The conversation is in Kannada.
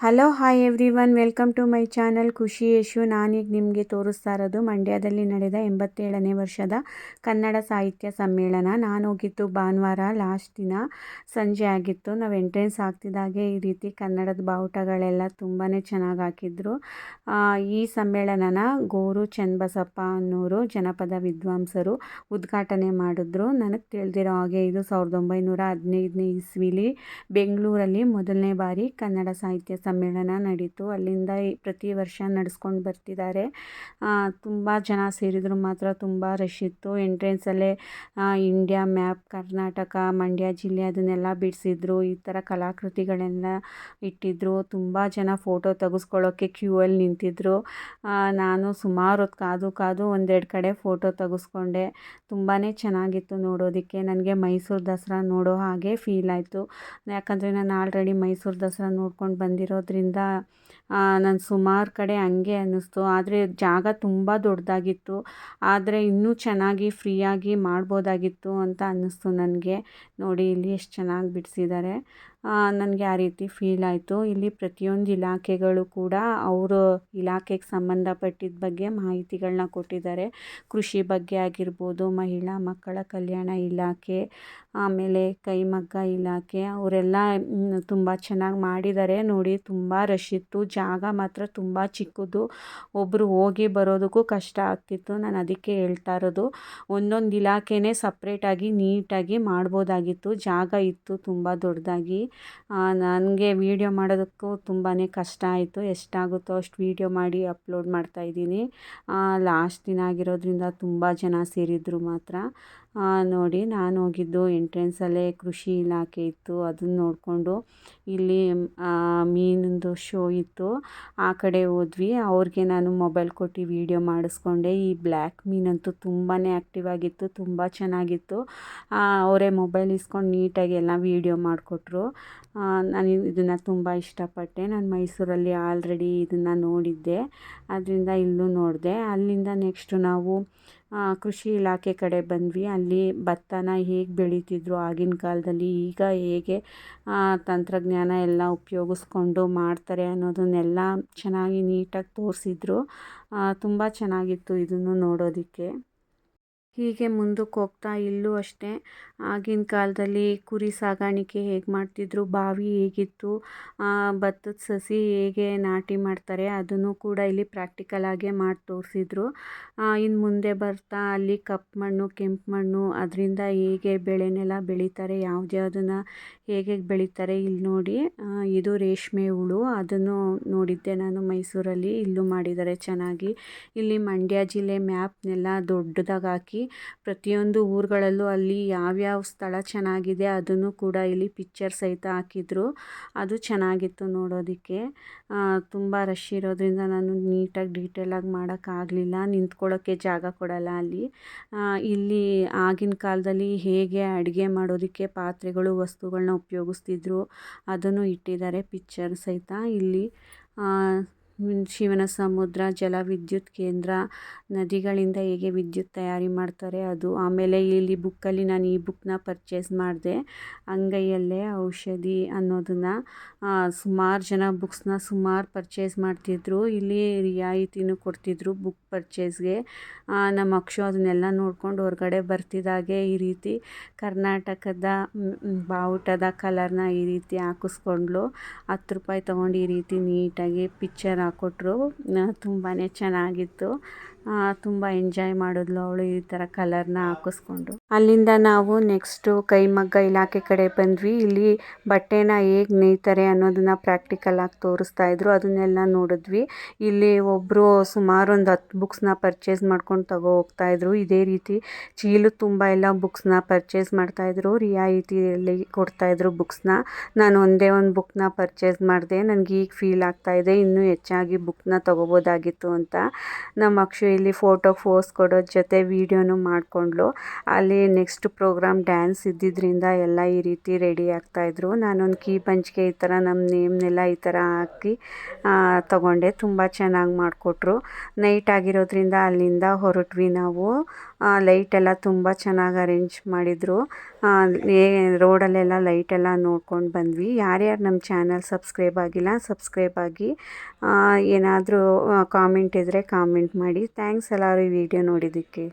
Hello hi everyone welcome to my channel Khushi Yashu ನಾನೀಗ ನಿಮಗೆ ತೋರಿಸ್ತಾ ಇರೋದು ಮಂಡ್ಯದಲ್ಲಿ ನಡೆದ ಎಂಬತ್ತೇಳನೇ ವರ್ಷದ ಕನ್ನಡ ಸಾಹಿತ್ಯ ಸಮ್ಮೇಳನ. ನಾನು ಹೋಗಿದ್ದು ಭಾನುವಾರ ಲಾಸ್ಟ್ ದಿನ ಸಂಜೆ ಆಗಿತ್ತು. ನಾವು ಎಂಟ್ರೆನ್ಸ್ ಆಗ್ತಿದ್ದಾಗೆ ಈ ರೀತಿ ಕನ್ನಡದ ಬಾವುಟಗಳೆಲ್ಲ ತುಂಬಾ ಚೆನ್ನಾಗಿ ಹಾಕಿದ್ರು. ಈ ಸಮ್ಮೇಳನನ ಗೋರು ಚನ್ನಬಸಪ್ಪ ಅನ್ನೋರು ಜನಪದ ವಿದ್ವಾಂಸರು ಉದ್ಘಾಟನೆ ಮಾಡಿದ್ರು. ನನಗೆ ತಿಳಿದಿರೋ ಹಾಗೆ ಇದು ಸಾವಿರದ ಒಂಬೈನೂರ ಹದಿನೈದನೇ ಇಸ್ವಿಲಿ ಬೆಂಗಳೂರಲ್ಲಿ ಮೊದಲನೇ ಬಾರಿ ಕನ್ನಡ ಸಾಹಿತ್ಯ ಸಮ್ಮೇಳನ ನಡೀತು. ಅಲ್ಲಿಂದ ಪ್ರತಿ ವರ್ಷ ನಡೆಸ್ಕೊಂಡು ಬರ್ತಿದ್ದಾರೆ. ತುಂಬ ಜನ ಸೇರಿದ್ರು ಮಾತ್ರ, ತುಂಬ ರಶ್ ಇತ್ತು. ಎಂಟ್ರೆನ್ಸಲ್ಲೇ ಇಂಡಿಯಾ ಮ್ಯಾಪ್, ಕರ್ನಾಟಕ, ಮಂಡ್ಯ ಜಿಲ್ಲೆ ಅದನ್ನೆಲ್ಲ ಬಿಡಿಸಿದ್ರು. ಈ ಥರ ಕಲಾಕೃತಿಗಳೆಲ್ಲ ಇಟ್ಟಿದ್ರು. ತುಂಬ ಜನ ಫೋಟೋ ತೆಗೆಸ್ಕೊಳ್ಳೋಕ್ಕೆ ಕ್ಯೂ ಅಲ್ಲಿ ನಿಂತಿದ್ರು ನಾನು ಸುಮಾರು ಹೊತ್ತು ಕಾದು ಕಾದು ಒಂದೆರಡು ಕಡೆ ಫೋಟೋ ತೆಗೆಸ್ಕೊಂಡೆ. ತುಂಬಾ ಚೆನ್ನಾಗಿತ್ತು ನೋಡೋದಕ್ಕೆ. ನನಗೆ ಮೈಸೂರು ದಸರಾ ನೋಡೋ ಹಾಗೆ ಫೀಲ್ ಆಯಿತು. ಯಾಕಂದರೆ ನಾನು ಆಲ್ರೆಡಿ ಮೈಸೂರು ದಸರಾ ನೋಡ್ಕೊಂಡು ಬಂದಿರೋ ಇರೋದ್ರಿಂದ ನಾನು ಸುಮಾರು ಕಡೆ ಹಂಗೆ ಅನ್ನಿಸ್ತು. ಆದರೆ ಜಾಗ ತುಂಬ ದೊಡ್ಡದಾಗಿತ್ತು. ಆದರೆ ಇನ್ನೂ ಚೆನ್ನಾಗಿ ಫ್ರೀಯಾಗಿ ಮಾಡ್ಬೋದಾಗಿತ್ತು ಅಂತ ಅನ್ನಿಸ್ತು ನನಗೆ. ನೋಡಿ, ಇಲ್ಲಿ ಎಷ್ಟು ಚೆನ್ನಾಗಿ ಬಿಡಿಸಿದ್ದಾರೆ ನನಗೆ ಆ ರೀತಿ ಫೀಲ್ ಆಯಿತು. ಇಲ್ಲಿ ಪ್ರತಿಯೊಂದು ಇಲಾಖೆಗಳು ಕೂಡ ಅವರ ಇಲಾಖೆಗೆ ಸಂಬಂಧಪಟ್ಟಿದ್ದ ಬಗ್ಗೆ ಮಾಹಿತಿಗಳನ್ನ ಕೊಟ್ಟಿದ್ದಾರೆ. ಕೃಷಿ ಬಗ್ಗೆ ಆಗಿರ್ಬೋದು, ಮಹಿಳಾ ಮಕ್ಕಳ ಕಲ್ಯಾಣ ಇಲಾಖೆ, ಆಮೇಲೆ ಕೈಮಗ್ಗ ಇಲಾಖೆ, ಅವರೆಲ್ಲ ತುಂಬ ಚೆನ್ನಾಗಿ ಮಾಡಿದ್ದಾರೆ. ನೋಡಿ, ತುಂಬ ರಶ್ ಇತ್ತು. ಜಾಗ ಮಾತ್ರ ತುಂಬ ಚಿಕ್ಕದು. ಒಬ್ಬರು ಹೋಗಿ ಬರೋದಕ್ಕೂ ಕಷ್ಟ ಆಗ್ತಿತ್ತು. ನಾನು ಅದಕ್ಕೆ ಹೇಳ್ತಾ ಇರೋದು. ಒಂದೊಂದು ಇಲಾಖೆನೇ ಸಪ್ರೇಟಾಗಿ ನೀಟಾಗಿ ಮಾಡ್ಬೋದಾಗಿತ್ತು. ಜಾಗ ಇತ್ತು ತುಂಬ ದೊಡ್ಡದಾಗಿ. ನನಗೆ ವೀಡಿಯೋ ಮಾಡೋದಕ್ಕೂ ತುಂಬಾ ಕಷ್ಟ ಆಯಿತು. ಎಷ್ಟಾಗುತ್ತೋ ಅಷ್ಟು ವೀಡಿಯೋ ಮಾಡಿ ಅಪ್ಲೋಡ್ ಮಾಡ್ತಾಯಿದ್ದೀನಿ ಲಾಸ್ಟ್ ದಿನ ಆಗಿರೋದ್ರಿಂದ ತುಂಬ ಜನ ಸೇರಿದ್ರು ಮಾತ್ರ. ನೋಡಿ ನಾನು ಹೋಗಿದ್ದು ಎಂಟ್ರೆನ್ಸಲ್ಲೇ ಕೃಷಿ ಇಲಾಖೆ ಇತ್ತು ಅದನ್ನ ನೋಡಿಕೊಂಡು ಇಲ್ಲಿ ಮೀನಿಂದು ಶೋ ಇತ್ತು. ಆ ಕಡೆ ಹೋದ್ವಿ. ಅವ್ರಿಗೆ ನಾನು ಮೊಬೈಲ್ ಕೊಟ್ಟು ವೀಡಿಯೋ ಮಾಡಿಸ್ಕೊಂಡೆ. ಈ ಬ್ಲ್ಯಾಕ್ ಮೀನಂತೂ ತುಂಬಾ ಆ್ಯಕ್ಟಿವ್ ಆಗಿತ್ತು, ತುಂಬ ಚೆನ್ನಾಗಿತ್ತು. ಅವರೇ ಮೊಬೈಲ್ ಇಸ್ಕೊಂಡು ನೀಟಾಗಿ ಎಲ್ಲ ವೀಡಿಯೋ ಮಾಡಿಕೊಟ್ರು. ನಾನು ಇದನ್ನು ತುಂಬ ಇಷ್ಟಪಟ್ಟೆ. ನಾನು ಮೈಸೂರಲ್ಲಿ ಆಲ್ರೆಡಿ ಇದನ್ನು ನೋಡಿದ್ದೆ. ಅದರಿಂದ ಇಲ್ಲೂ ನೋಡಿದೆ. ಅಲ್ಲಿಂದ ನೆಕ್ಸ್ಟು ನಾವು ಕೃಷಿ ಇಲಾಖೆ ಕಡೆ ಬಂದ್ವಿ. ಅಲ್ಲಿ ಭತ್ತನ ಹೇಗೆ ಬೆಳೀತಿದ್ರು ಆಗಿನ ಕಾಲದಲ್ಲಿ, ಈಗ ಹೇಗೆ ತಂತ್ರಜ್ಞಾನ ಎಲ್ಲ ಉಪಯೋಗಿಸ್ಕೊಂಡು ಮಾಡ್ತಾರೆ ಅನ್ನೋದನ್ನೆಲ್ಲ ಚೆನ್ನಾಗಿ ನೀಟಾಗಿ ತೋರಿಸಿದ್ರು. ತುಂಬ ಚೆನ್ನಾಗಿತ್ತು ಇದನ್ನು ನೋಡೋದಕ್ಕೆ. ಹೀಗೆ ಮುಂದಕ್ಕೆ ಹೋಗ್ತಾ ಇಲ್ಲೂ ಅಷ್ಟೇ. ಆಗಿನ ಕಾಲದಲ್ಲಿ ಕುರಿ ಸಾಗಾಣಿಕೆ ಹೇಗೆ ಮಾಡ್ತಿದ್ರು, ಬಾವಿ ಹೇಗಿತ್ತು ಭತ್ತದ ಸಸಿ ಹೇಗೆ ನಾಟಿ ಮಾಡ್ತಾರೆ, ಅದನ್ನು ಕೂಡ ಇಲ್ಲಿ ಪ್ರಾಕ್ಟಿಕಲಾಗೇ ಮಾಡಿ ತೋರಿಸಿದ್ರು. ಇನ್ನು ಮುಂದೆ ಬರ್ತಾ ಅಲ್ಲಿ ಕಪ್ಪು ಮಣ್ಣು, ಕೆಂಪು ಮಣ್ಣು, ಅದರಿಂದ ಹೇಗೆ ಬೆಳೆನೆಲ್ಲ ಬೆಳೀತಾರೆ ಯಾವುದ್ಯಾವ್ದನ್ನು ಹೇಗೆ ಬೆಳೀತಾರೆ ಇಲ್ಲಿ ನೋಡಿ. ಇದು ರೇಷ್ಮೆ ಹುಳು, ಅದನ್ನು ನೋಡಿದ್ದೆ ನಾನು ಮೈಸೂರಲ್ಲಿ, ಇಲ್ಲೂ ಮಾಡಿದ್ದಾರೆ ಚೆನ್ನಾಗಿ. ಇಲ್ಲಿ ಮಂಡ್ಯ ಜಿಲ್ಲೆ ಮ್ಯಾಪ್ನೆಲ್ಲ ದೊಡ್ಡದಾಗಿ ಹಾಕಿ ಪ್ರತಿಯೊಂದು ಊರುಗಳಲ್ಲೂ ಅಲ್ಲಿ ಯಾವ್ಯಾವ ಸ್ಥಳ ಚೆನ್ನಾಗಿದೆ ಅದನ್ನು ಕೂಡ ಇಲ್ಲಿ ಪಿಕ್ಚರ್ ಸಹಿತ ಹಾಕಿದ್ರು. ಅದು ಚೆನ್ನಾಗಿತ್ತು ನೋಡೋದಕ್ಕೆ. ತುಂಬ ರಶ್ ಇರೋದ್ರಿಂದ ನಾನು ನೀಟಾಗಿ ಡೀಟೇಲಾಗಿ ಮಾಡೋಕ್ಕಾಗಲಿಲ್ಲ. ನಿಂತ್ಕೊಳ್ಳೋಕ್ಕೆ ಜಾಗ ಕೊಡಲ್ಲ ಅಲ್ಲಿ. ಇಲ್ಲಿ ಆಗಿನ ಕಾಲದಲ್ಲಿ ಹೇಗೆ ಅಡುಗೆ ಮಾಡೋದಕ್ಕೆ ಪಾತ್ರೆಗಳು ವಸ್ತುಗಳನ್ನ ಉಪಯೋಗಿಸ್ತಿದ್ರು ಅದನ್ನು ಇಟ್ಟಿದ್ದಾರೆ ಪಿಕ್ಚರ್ ಸಹಿತ ಇಲ್ಲಿ. ಶಿವನ ಸಮುದ್ರ ಜಲ ವಿದ್ಯುತ್ ಕೇಂದ್ರ, ನದಿಗಳಿಂದ ಹೇಗೆ ವಿದ್ಯುತ್ ತಯಾರಿ ಮಾಡ್ತಾರೆ ಅದು. ಆಮೇಲೆ ಇಲ್ಲಿ ಬುಕ್ಕಲ್ಲಿ ನಾನು ಈ ಬುಕ್ನ ಪರ್ಚೇಸ್ ಮಾಡಿದೆ. ಅಂಗೈಯಲ್ಲೇ ಔಷಧಿ ಅನ್ನೋದನ್ನು ಸುಮಾರು ಜನ ಬುಕ್ಸ್ನ ಸುಮಾರು ಪರ್ಚೇಸ್ ಮಾಡ್ತಿದ್ರು. ಇಲ್ಲಿ ರಿಯಾಯಿತಿನೂ ಕೊಡ್ತಿದ್ರು ಬುಕ್ ಪರ್ಚೇಸ್ಗೆ ನಮ್ಮ ಅಕ್ಷು ಅದನ್ನೆಲ್ಲ ನೋಡ್ಕೊಂಡು ಹೊರಗಡೆ ಬರ್ತಿದ್ದಾಗೆ ಈ ರೀತಿ ಕರ್ನಾಟಕದ ಬಾವುಟದ ಕಲರ್ನ ಈ ರೀತಿ ಹಾಕಿಸ್ಕೊಂಡ್ಲು ಹತ್ತು ರೂಪಾಯಿ ತೊಗೊಂಡು ಈ ರೀತಿ ನೀಟಾಗಿ ಪಿಕ್ಚರ್ ಹಾಕ್ಕೊಟ್ರು ತುಂಬಾ ಚೆನ್ನಾಗಿತ್ತು. ತುಂಬ ಎಂಜಾಯ್ ಮಾಡಿದ್ಲು ಅವಳು ಈ ಥರ ಕಲರ್ನ ಹಾಕಿಸ್ಕೊಂಡು. ಅಲ್ಲಿಂದ ನಾವು ನೆಕ್ಸ್ಟು ಕೈಮಗ್ಗ ಇಲಾಖೆ ಕಡೆ ಬಂದ್ವಿ. ಇಲ್ಲಿ ಬಟ್ಟೆನ ಹೇಗೆ ನೇಯ್ತಾರೆ ಅನ್ನೋದನ್ನ ಪ್ರಾಕ್ಟಿಕಲ್ ಆಗಿ ತೋರಿಸ್ತಾ ಇದ್ರು. ಅದನ್ನೆಲ್ಲ ನೋಡಿದ್ವಿ. ಇಲ್ಲಿ ಒಬ್ಬರು ಸುಮಾರು ಒಂದು ಹತ್ತು ಬುಕ್ಸ್ನ ಪರ್ಚೇಸ್ ಮಾಡ್ಕೊಂಡು ತಗೋ ಹೋಗ್ತಾ ಇದ್ರು. ಇದೇ ರೀತಿ ಚೀಲು ತುಂಬ ಎಲ್ಲ ಬುಕ್ಸ್ನ ಪರ್ಚೇಸ್ ಮಾಡ್ತಾ ಮಾಡ್ತಾಯಿದ್ರು ರಿಯಾಯಿತಿಯಲ್ಲಿ ಕೊಡ್ತಾಯಿದ್ರು ಬುಕ್ಸ್ನ ನಾನು ಒಂದೇ ಒಂದು ಬುಕ್ನ ಪರ್ಚೇಸ್ ಮಾಡಿದೆ. ನನಗೆ ಈಗ ಫೀಲ್ ಆಗ್ತಾ ಇದೆ. ಇನ್ನೂ ಹೆಚ್ಚಾಗಿ ಬುಕ್ನ ತಗೋಬೋದಾಗಿತ್ತು ಅಂತ. ನಮ್ಮ ಅಕ್ಷು ಇಲ್ಲಿ ಫೋಟೋ ಫೋಸ್ ಕೊಡೋ ಜೊತೆ ವೀಡಿಯೋನು ಮಾಡಿಕೊಂಡ್ಳು ಅಲ್ಲಿ ನೆಕ್ಸ್ಟ್ ಪ್ರೋಗ್ರಾಮ್ ಡ್ಯಾನ್ಸ್ ಇದ್ದಿದ್ದರಿಂದ ಎಲ್ಲ ಈ ರೀತಿ ರೆಡಿ ಆಗ್ತಾಯಿದ್ರು ನಾನೊಂದು ಕೀ ಪಂಚಿಗೆ ಈ ಥರ ನಮ್ಮ ನೇಮ್ನೆಲ್ಲ ಈ ಥರ ಹಾಕಿ ತಗೊಂಡೆ. ತುಂಬ ಚೆನ್ನಾಗಿ ಮಾಡಿಕೊಟ್ರು. ನೈಟ್ ಆಗಿರೋದ್ರಿಂದ ಅಲ್ಲಿಂದ ಹೊರಟ್ವಿ ನಾವು. ಲೈಟೆಲ್ಲ ತುಂಬ ಚೆನ್ನಾಗಿ ಅರೇಂಜ್ ಮಾಡಿದರು. ರೋಡಲ್ಲೆಲ್ಲ ಲೈಟೆಲ್ಲ ನೋಡ್ಕೊಂಡು ಬಂದ್ವಿ. ಯಾರ್ಯಾರು ನಮ್ಮ ಚಾನಲ್ ಸಬ್ಸ್ಕ್ರೈಬ್ ಆಗಿಲ್ಲ, ಸಬ್ಸ್ಕ್ರೈಬ್ ಆಗಿ ಏನಾದರೂ ಕಾಮೆಂಟ್ ಇದ್ದರೆ ಕಾಮೆಂಟ್ ಮಾಡಿ. ಥ್ಯಾಂಕ್ಸ್ ಎಲ್ಲರೂ ಈ ವಿಡಿಯೋ ನೋಡಿದ್ದಕ್ಕೆ.